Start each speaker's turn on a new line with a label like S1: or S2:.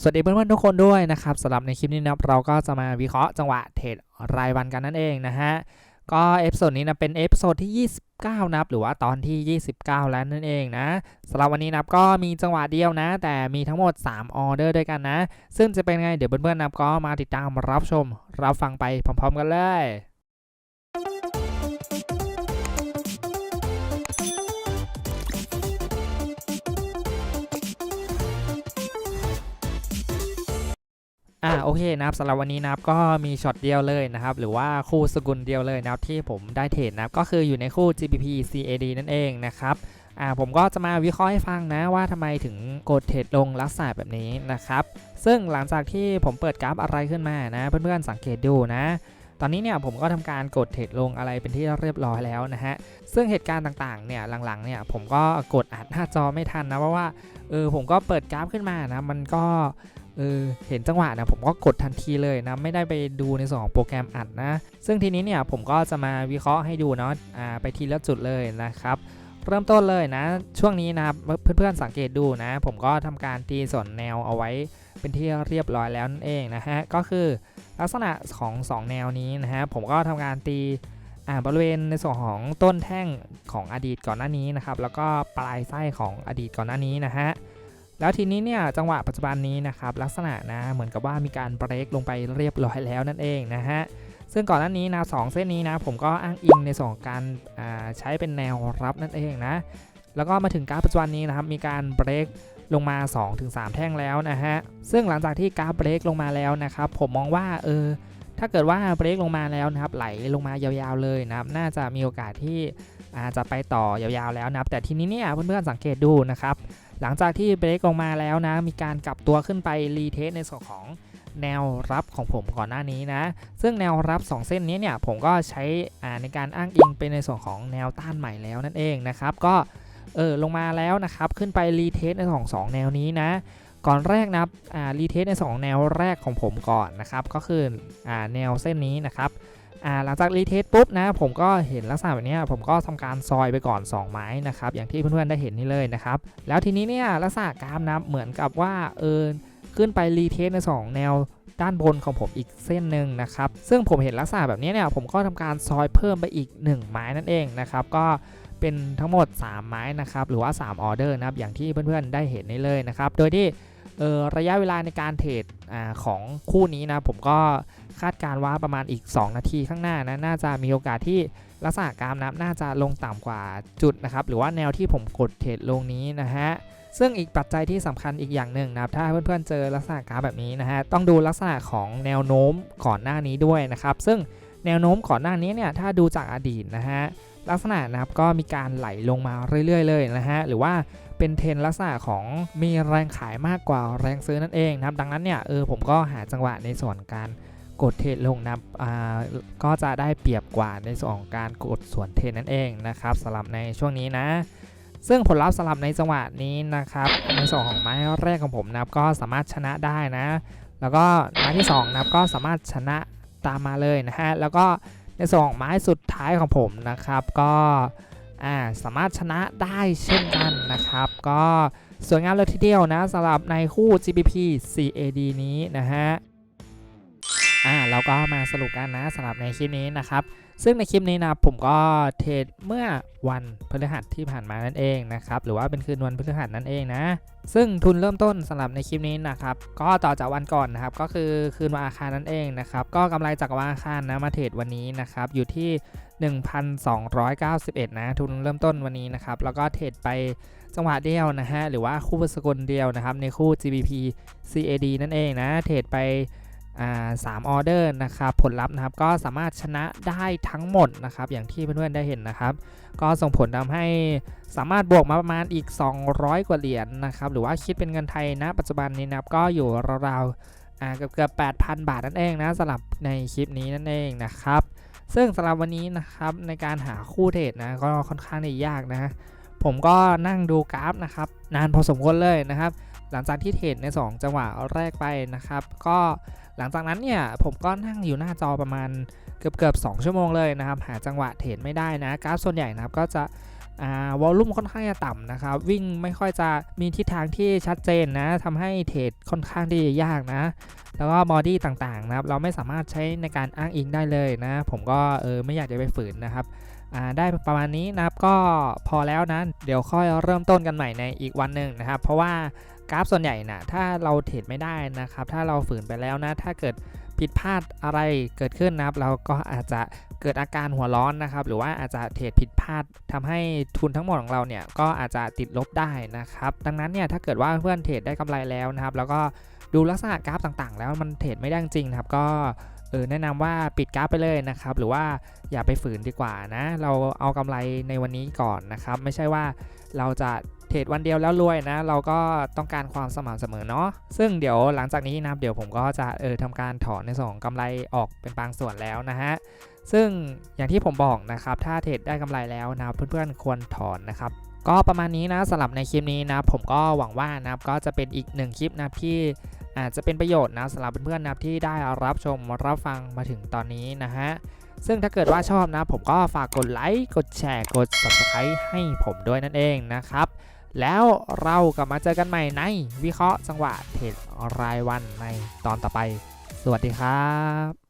S1: สวัสดีเพื่อนๆทุกคนด้วยนะครับสำหรับในคลิปนี้นะเราก็จะมาวิเคราะห์จังหวะเทรดรายวันกันนั่นเองนะฮะก็เอพิโซดนี้นะเป็นเอพิโซดที่ 29 นะครับหรือว่าตอนที่ 29 แล้วนั่นเองนะสำหรับวันนี้นับก็มีจังหวะเดียวนะ แต่มีทั้งหมด 3 ออเดอร์ด้วยกันนะ ซึ่งจะเป็นไงเดี๋ยวเพื่อนๆนะครับก็มาติดตามรับชมรับฟังไปพร้อมๆกันเลย อ่าโอเคนะครับสำหรับวันนี้นะครับก็มีช็อตเดียวเลยนะครับหรือว่าคู่สกุลเดียวเลยนะครับที่ผมได้เทรดนะครับก็คืออยู่ในคู่ GBP CAD นั่นเองนะครับอ่าผมก็จะมาวิเคราะห์ให้ฟังนะว่าทำไมถึงกดเทรดลงลักษณะแบบนี้นะครับซึ่งหลังจากที่ผมเปิดกราฟอะไรขึ้นมานะเพื่อนๆสังเกตดูนะตอนนี้เนี่ยผมก็ทำการกดเทรดลงอะไรเป็นที่เรียบร้อยแล้วนะฮะ ซึ่งเหตุการณ์ต่างๆ เนี่ยหลังๆ เนี่ยผมก็กดอัดหน้าจอไม่ทันนะเพราะว่าเออผมก็เปิดกราฟขึ้นมานะ มันก็ เออเห็นจังหวะนะผมก็กดทันทีเลยนะไม่ได้ไปดูในส่วนของโปรแกรมอัดนะ ซึ่งทีนี้เนี่ยผมก็จะมาวิเคราะห์ให้ดูเนาะอ่าไปทีละจุดเลยนะครับเริ่มต้นเลยนะ ช่วงนี้นะครับเพื่อนๆสังเกตดูนะ ผมก็ทำการตีส่วนแนวเอาไว้เป็นที่เรียบร้อยแล้วนั่นเองนะฮะก็คือลักษณะของ 2 แนวนี้นะฮะผมก็ทำการตีบริเวณในส่วนของต้นแท่งของอดีตก่อนหน้านี้นะครับแล้วก็ปลายไส้ของอดีตก่อนหน้านี้นะฮะ แล้วทีนี้เนี่ยจังหวะปัจจุบันนี้นะครับลักษณะนะเหมือนกับว่ามีการเบรกลงไปเรียบร้อยแล้วนั่นเองนะฮะซึ่งก่อนหน้านี้นะสองเส้นนี้นะผมก็อ้างอิงในส่วนของการใช้เป็นแนวรับนั่นเองนะแล้วก็มาถึงกราฟปัจจุบันนี้นะครับมีการเบรกลงมา 2-3 แท่งแล้วนะฮะซึ่งหลังจากที่กราฟเบรกลงมาแล้วนะครับผมมองว่าเออถ้าเกิดว่าเบรกลงมาแล้วนะครับไหลลงมายาวๆเลยนะครับน่าจะมีโอกาสที่อาจจะไปต่อยาวๆแล้วนะครับแต่ทีนี้เนี่ยเพื่อนๆสังเกตดูนะครับ หลังจากที่เบรกลงมาแล้วนะ มีการกลับตัวขึ้นไปรีเทสในส่วนของแนวรับของผมก่อนหน้านี้นะ ซึ่งแนวรับ 2 เส้นนี้เนี่ย ผมก็ใช้ในการอ้างอิงเป็นในส่วนของแนวต้านใหม่แล้วนั่นเองนะครับ ก็เออลงมาแล้วนะครับ ขึ้นไปรีเทสในส่วนของ 2 แนวนี้นะ ก่อนแรกนะรีเทสใน 2 แนวแรกของผมก่อนนะครับ ก็คืออแนวเส้นนี้นะครับ หลังจากรีเทสปุ๊บนะผมก็เห็นลักษณะแบบนี้ผมก็ทำการซอยไปก่อน 2 ไม้นะครับอย่างที่เพื่อนๆได้เห็นนี่เลยนะครับแล้วทีนี้เนี่ยลักษณะกราฟนะเหมือนกับว่าเออขึ้นไปรีเทสใน2แนวด้านบนของผมอีกเส้นหนึ่งนะครับ ซึ่งผมเห็นลักษณะแบบนี้เนี่ยผมก็ทำการซอยเพิ่มไปอีก 1 ไม้นั่นเองนะครับ ก็เป็นทั้งหมด 3 ไม้นะครับ หรือว่า 3 ออเดอร์นะครับ อย่างที่เพื่อนๆได้เห็นนี่เลยนะครับ โดยที่ระยะเวลาในการเทรดอของคู่นี้นะผมก็ คาดการว่าประมาณอีก 2 นาทีข้างหน้านะน่าจะมีโอกาสที่ลักษณะกรามนะน่าจะลงต่ำกว่าจุดนะครับหรือว่าแนวที่ผมกดเทรดลงนี้นะฮะซึ่งอีกปัจจัยที่สำคัญอีกอย่างหนึ่งนะครับ ถ้าเพื่อนๆเจอลักษณะกราฟแบบนี้นะฮะต้องดูลักษณะของแนวโน้มก่อนหน้านี้ด้วยนะครับ ซึ่งแนวโน้มก่อนหน้านี้เนี่ยถ้าดูจากอดีตนะฮะลักษณะนะครับก็มีการไหลลงมาเรื่อยๆเลยนะฮะหรือว่าเป็นเทรนลักษณะของมีแรงขายมากกว่าแรงซื้อนั่นเองนะครับ ดังนั้นเนี่ยเออผมก็หาจังหวะในส่วนการ กดเทรดลงนะอ่าก็จะได้เปรียบกว่าในส่วนของการกดส่วนเทรดนั่นเองนะครับสำหรับในช่วงนี้นะ ซึ่งผลลัพธ์สำหรับในจังหวะนี้นะครับในส่วนของไม้แรกของผมนะครับก็สามารถชนะได้นะ แล้วก็ไม้ที่2นะครับก็สามารถชนะตามมาเลยนะฮะแล้วก็ในส่วนของไม้สุดท้ายของผมนะครับ ก็สามารถชนะได้เช่นกันนะครับ ก็สวยงามเลยทีเดียวนะสำหรับในคู่ GBP CAD นี้นะฮะ อ่าเราก็มาสรุปกันนะสำหรับในคลิปนี้นะครับ ซึ่งในคลิปนี้นะผมก็เทรดเมื่อวันพฤหัสที่ผ่านมานั่นเองนะครับหรือว่าเป็นคืนวันพฤหัสนั่นเองนะ ซึ่งทุนเริ่มต้นสำหรับในคลิปนี้นะครับ ก็ต่อจากวันก่อนนะครับ ก็คือคืนวันอาคารนั่นเองนะครับ ก็กำไรจากวันอาคารนะมาเทรดวันนี้นะครับอยู่ที่ 1,291 นะ ทุนเริ่มต้นวันนี้นะครับ แล้วก็เทรดไปจังหวะเดียวนะฮะหรือว่าคู่สกุลเดียวนะครับในคู่ GBP CAD นั่นเองนะเทรดไป สามออเดอร์นะครับผลลัพธ์นะครับก็สามารถชนะได้ทั้งหมดนะครับอย่างที่เพื่อนๆได้เห็นนะครับ ก็ส่งผลทำให้สามารถบวกมาประมาณอีก 200 กว่าเหรียญนนะครับหรือว่าคิดเป็นเงินไทยนะปัจจุบันนี้นะครับก็อยู่ราวๆเกือบเกือบ8,000 บาทนั่นเองนะสำหรับในคลิปนี้นั่นเองนะครับ ซึ่งสำหรับวันนี้นะครับในการหาคู่เทรดนะก็ค่อนข้างที่ยากนะผมก็นั่งดูกราฟนะครับนานพอสมควรเลยนะครับ หลังจากที่เทรดใน 2 จังหวะแรกไปนะครับ ก็ หลังจากนั้นเนี่ยผมก็นั่งอยู่หน้าจอประมาณเกือบเกือบสชั่วโมงเลยนะครับ หาจังหวะเทรดไม่ได้นะกราฟส่วนใหญ่นะครับก็จะวอลลุ่มค่อนข้างจะต่ำนะครับ วิ่งไม่ค่อยจะมีทิศทางที่ชัดเจนนะทำให้เทรดค่อนข้างที่จะยากนะ แล้วก็บอดี้ต่างๆนะครับ เราไม่สามารถใช้ในการอ้างอิงได้เลยนะ ผมก็เออไม่อยากจะไปฝืนนะครับได้ประมาณนี้นะครับก็พอแล้วนะ เดี๋ยวค่อยเริ่มต้นกันใหม่ในอีกวันหนึ่งนะครับ เพราะว่า กราฟส่วนใหญ่นะถ้าเราเทรดไม่ได้นะครับ ถ้าเราฝืนไปแล้วนะ ถ้าเกิดผิดพลาดอะไรเกิดขึ้นนะครับ เราก็อาจจะเกิดอาการหัวร้อนนะครับ หรือว่าอาจจะเทรดผิดพลาดทำให้ทุนทั้งหมดของเราเนี่ยก็อาจจะติดลบได้นะครับ ดังนั้นเนี่ยถ้าเกิดว่าเพื่อนเทรดได้กำไรแล้วนะครับ แล้วก็ดูลักษณะกราฟต่างๆ แล้วมันเทรดไม่ได้จริงนะครับ ก็เออแนะนำว่าปิดกราฟไปเลยนะครับ หรือว่าอย่าไปฝืนดีกว่านะ เราเอากำไรในวันนี้ก่อนนะครับ ไม่ใช่ว่าเราจะ เทรดวันเดียวแล้วรวยนะ เราก็ต้องการความสม่ำเสมอเนาะซึ่งเดี๋ยวหลังจากนี้นะครับเดี๋ยวผมก็จะเออทำการถอนในส่วนของกำไรออกเป็นบางส่วนแล้วนะฮะซึ่งอย่างที่ผมบอกนะครับถ้าเทรดได้กำไรแล้วนะเพื่อนๆควรถอนนะครับก็ประมาณนี้นะสำหรับในคลิปนี้นะผมก็หวังว่านะครับก็จะเป็นอีกหนึ่งคลิปนะที่อาจจะเป็นประโยชน์นะสำหรับเพื่อนๆนะที่ได้รับชมรับฟังมาถึงตอนนี้นะฮะซึ่งถ้าเกิดว่าชอบนะ ผมก็ฝากกดไลค์ กดแชร์ กด subscribe ให้ผมด้วยนั่นเองนะครับ แล้วเรากลับมาเจอกันใหม่ในวิเคราะห์จังหวะเทรดรายวันในตอนต่อไป สวัสดีครับ